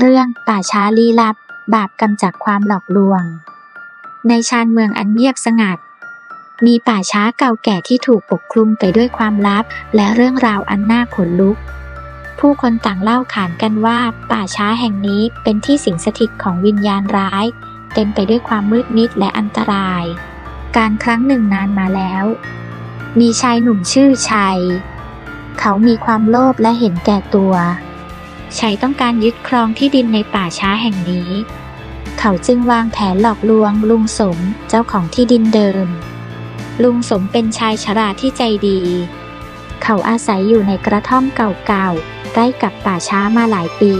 เรื่องป่าช้าลี้ลับ บาปกรรมจากความหลอกลวง ในชานเมืองอันเงียบสงัด มีป่าช้าเก่าแก่ที่ถูกปกคลุมไปด้วยความลับ และเรื่องราวอันน่าขนลุก ผู้คนต่างเล่าขานกันว่าป่าช้าแห่งนี้เป็นที่สิงสถิตของวิญญาณร้าย เต็มไปด้วยความมืดมิดและอันตราย การครั้งหนึ่งนานมาแล้ว มีชายหนุ่มชื่อชัย เขามีความโลภและเห็นแก่ตัว ชัยต้องการยึดครองที่ดินในป่าช้าแห่งนี้ เขาจึงวางแผนหลอกลวงลุงสมเจ้าของที่ดินเดิม ลุงสมเป็นชายชราที่ใจดี เขาอาศัยอยู่ในกระท่อมเก่าๆใกล้กับป่าช้ามาหลายปี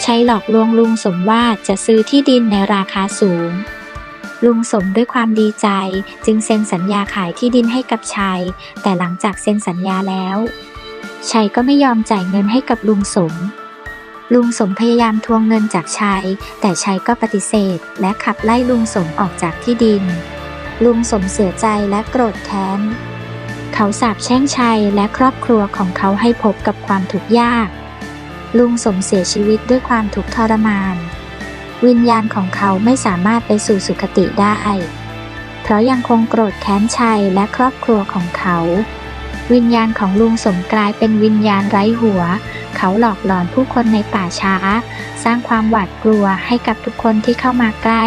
ใช้หลอกลวงลุงสมว่าจะซื้อที่ดินในราคาสูงลุงสมด้วยความดีใจจึงเซ็นสัญญาขายที่ดินให้กับชัย แต่หลังจากเซ็นสัญญาแล้ว ชัยก็ไม่ยอมจ่ายเงินให้กับลุงสม ลุงสมพยายามทวงเงินจากชัยแต่ชัยก็ปฏิเสธ และขับไล่ลุงสมออกจากที่ดิน ลุงสมเสียใจและโกรธแค้น เขาสาปแช่งชัยและครอบครัวของเขาให้พบกับความทุกข์ยาก ลุงสมเสียชีวิตด้วยความทุกข์ทรมาน วิญญาณของเขาไม่สามารถไปสู่สุคติได้ เพราะยังคงโกรธแค้นชัยและครอบครัวของเขา วิญญาณของลุงสมกลายเป็นวิญญาณไร้หัว เขาหลอกหลอนผู้คนในป่าช้า สร้างความหวาดกลัวให้กับทุกคนที่เข้ามาใกล้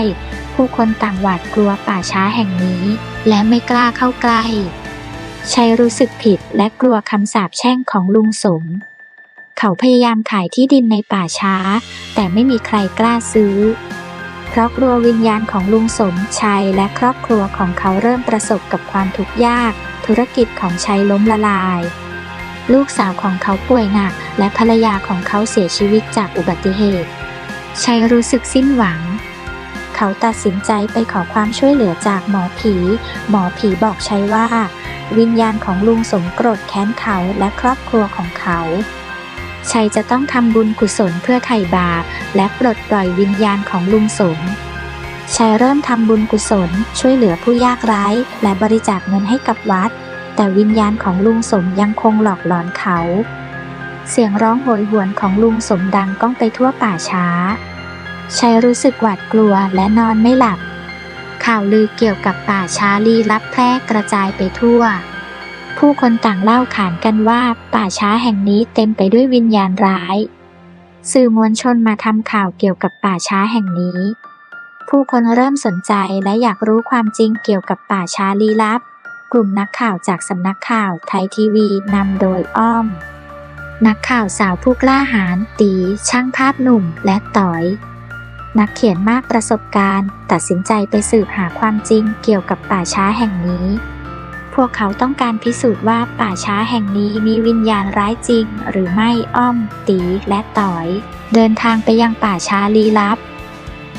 ผู้คนต่างหวาดกลัวป่าช้าแห่งนี้ และไม่กล้าเข้าใกล้ชัยรู้สึกผิดและกลัวคำสาปแช่งของลุงสม เขาพยายามขายที่ดินในป่าช้า แต่ไม่มีใครกล้าซื้อ เพราะกลัววิญญาณของลุงสมชัยและครอบครัวของเขาเริ่มประสบกับความทุกข์ยาก ธุรกิจของชัยล้มละลาย ลูกสาวของเขาป่วยหนัก และภรรยาของเขาเสียชีวิตจากอุบัติเหตุชัยรู้สึกสิ้นหวัง เขาตัดสินใจไปขอความช่วยเหลือจากหมอผี หมอผีบอกชัยว่า วิญญาณของลุงสมกรธแค้นเขาและครอบครัวของเขาชัยจะต้องทำบุญกุศลเพื่อไถ่บาปและปลดปล่อยวิญญาณของลุงสมชัยเริ่มทำบุญกุศล ช่วยเหลือผู้ยากไร้ และบริจาคเงินให้กับวัด แต่วิญญาณของลุงสมยังคงหลอกหลอนเขา เสียงร้องโหยหวนของลุงสมดังก้องไปทั่วป่าช้าชัยรู้สึกหวาดกลัวและนอนไม่หลับ ข่าวลือเกี่ยวกับป่าช้าลี้ลับแพร่กระจายไปทั่ว ผู้คนต่างเล่าขานกันว่าป่าช้าแห่งนี้เต็มไปด้วยวิญญาณร้าย สื่อมวลชนมาทำข่าวเกี่ยวกับป่าช้าแห่งนี้ ผู้คนเริ่มสนใจและอยากรู้ความจริงเกี่ยวกับป่าช้าลี้ลับ กลุ่มนักข่าวจากสำนักข่าวไทยทีวีนำโดยอ้อม นักข่าวสาวผู้กล้าหาญตี ช่างภาพหนุ่มและต่อย นักเขียนมากประสบการณ์ ตัดสินใจไปสืบหาความจริงเกี่ยวกับป่าช้าแห่งนี้ พวกเขาต้องการพิสูจน์ว่าป่าช้าแห่งนี้มีวิญญาณร้ายจริง หรือไม่อ้อม ตีและต่อย เดินทางไปยังป่าช้าลี้ลับ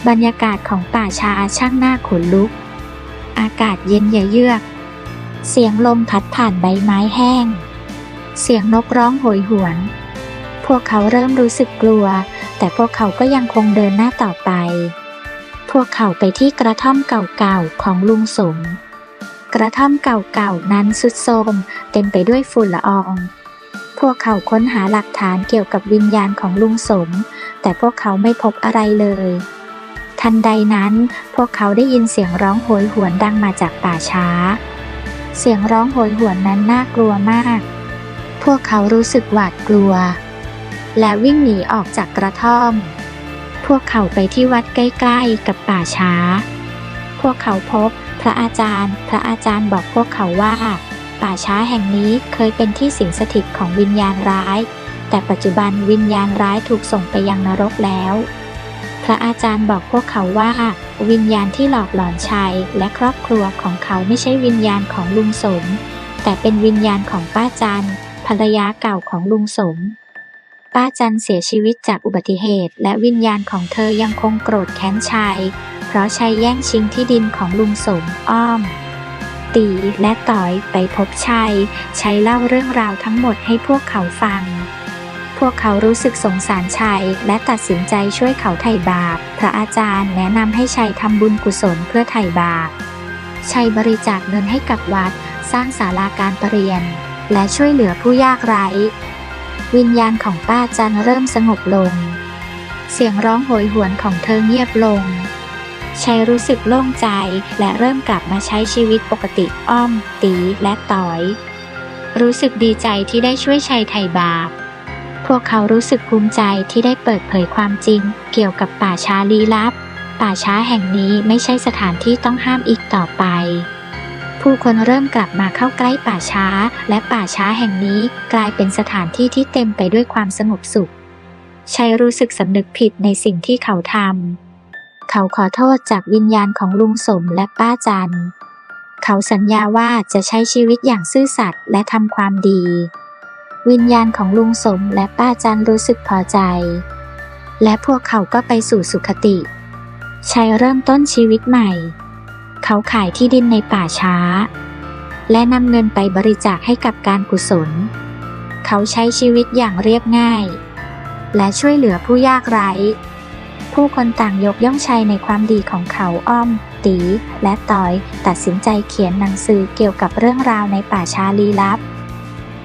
บรรยากาศของป่าช้าช่างน่าขนลุก อากาศเย็นเยือก เสียงลมพัดผ่านใบไม้แห้ง เสียงนกร้องโหยหวน พวกเขาเริ่มรู้สึกกลัว แต่พวกเขาก็ยังคงเดินหน้าต่อไป พวกเขาไปที่กระท่อมเก่าๆของลุงสม กระท่อมเก่าๆนั้นสุดโทมเต็มไปด้วยฝุ่นละออง พวกเขาค้นหาหลักฐานเกี่ยวกับวิญญาณของลุงสม แต่พวกเขาไม่พบอะไรเลยทันใดนั้นพวกเขาได้ยินเสียงร้องโหยหวนดังมาจากป่าช้า เสียงร้องโหยหวนนั้นน่ากลัวมาก พวกเขารู้สึกหวาดกลัว และวิ่งหนีออกจากกระท่อม พวกเขาไปที่วัดใกล้ๆกับป่าช้า พวกเขาพบพระอาจารย์ พระอาจารย์บอกพวกเขาว่า ป่าช้าแห่งนี้เคยเป็นที่สิงสถิตของวิญญาณร้าย แต่ปัจจุบันวิญญาณร้ายถูกส่งไปยังนรกแล้ว พระอาจารย์บอกพวกเขาว่า วิญญาณที่หลอกหลอนชัยและครอบครัวของเขาไม่ใช่วิญญาณของลุงสม แต่เป็นวิญญาณของป้าจันภรรยาเก่าของลุงสม ป้าจันเสียชีวิตจากอุบัติเหตุ และวิญญาณของเธอยังคงโกรธแค้นชัยเพราะชัยแย่งชิงที่ดินของลุงสมอ้อม ตีและต่อยไปพบชัยชัยเล่าเรื่องราวทั้งหมดให้พวกเขาฟัง พวกเขารู้สึกสงสารชัย และตัดสินใจช่วยเขาไถ่บาป พระอาจารย์แนะนำให้ชัยทำบุญกุศลเพื่อไถ่บาป ชัยบริจาคเงินให้กับวัด สร้างศาลาการประเรียน และช่วยเหลือผู้ยากไร้ วิญญาณของป้าจันเริ่มสงบลง เสียงร้องโหยหวนของเธอเงียบลงชัยรู้สึกโล่งใจและเริ่มกลับมาใช้ชีวิตปกติอ้อม ตีและต๋อย รู้สึกดีใจที่ได้ช่วยชัยไถ่บาป พวกเขารู้สึกภูมิใจที่ได้เปิดเผยความจริง เกี่ยวกับป่าช้าลี้ลับ ป่าช้าแห่งนี้ไม่ใช่สถานที่ต้องห้ามอีกต่อไป ผู้คนเริ่มกลับมาเข้าใกล้ป่าช้า และป่าช้าแห่งนี้กลายเป็นสถานที่ที่เต็มไปด้วยความสงบสุขชัยรู้สึกสำนึกผิดในสิ่งที่เขาทำ เขาขอโทษจากวิญญาณของลุงสมและป้าจัน เขาสัญญาว่าจะใช้ชีวิตอย่างซื่อสัตย์และทำความดี วิญญาณของลุงสมและป้าจันรู้สึกพอใจ และพวกเขาก็ไปสู่สุขติ ชัยเริ่มต้นชีวิตใหม่ เขาขายที่ดินในป่าช้า และนำเงินไปบริจาคให้กับการกุศล เขาใช้ชีวิตอย่างเรียบง่าย และช่วยเหลือผู้ยากไร้ ผู้คนต่างยกย่องชัยในความดีของเขาอ้อม ตีและตอย ตัดสินใจเขียนหนังสือเกี่ยวกับเรื่องราวในป่าช้าลี้ลับ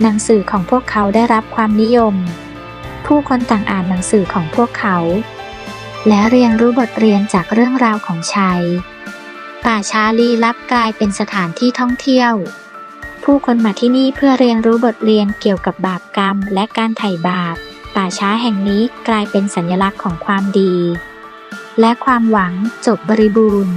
หนังสือของพวกเขาได้รับความนิยม ผู้คนต่างอ่านหนังสือของพวกเขา และเรียนรู้บทเรียนจากเรื่องราวของชัย ป่าช้าลี้ลับกลายเป็นสถานที่ท่องเที่ยว ผู้คนมาที่นี่เพื่อเรียนรู้บทเรียนเกี่ยวกับบาปกรรมและการไถ่บาป ป่าช้าแห่งนี้กลายเป็นสัญลักษณ์ของความดี และความหวังจบบริบูรณ์